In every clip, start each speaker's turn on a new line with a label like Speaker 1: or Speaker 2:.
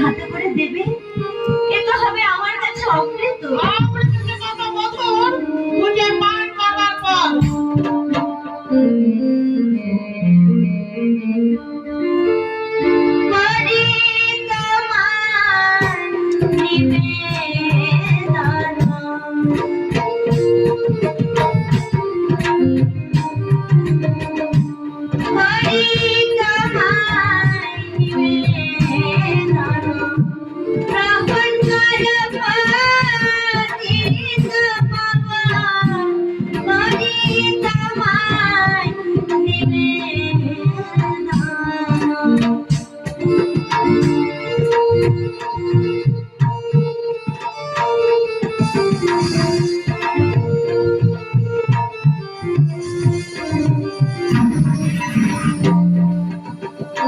Speaker 1: হাতে করে দেবে। এ তো হবে আমার কাছে অমৃত।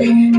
Speaker 1: Yeah.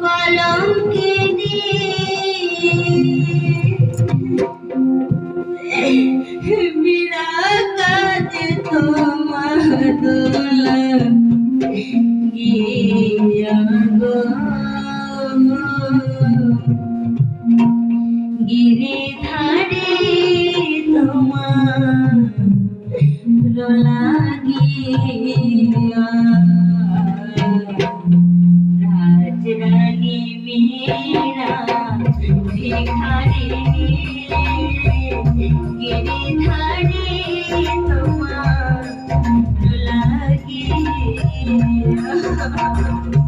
Speaker 1: কলমকে দিয়ে বিরাকাত তোমার দোলা গিয়া গো গিরিধারে তোমার দোলা I'm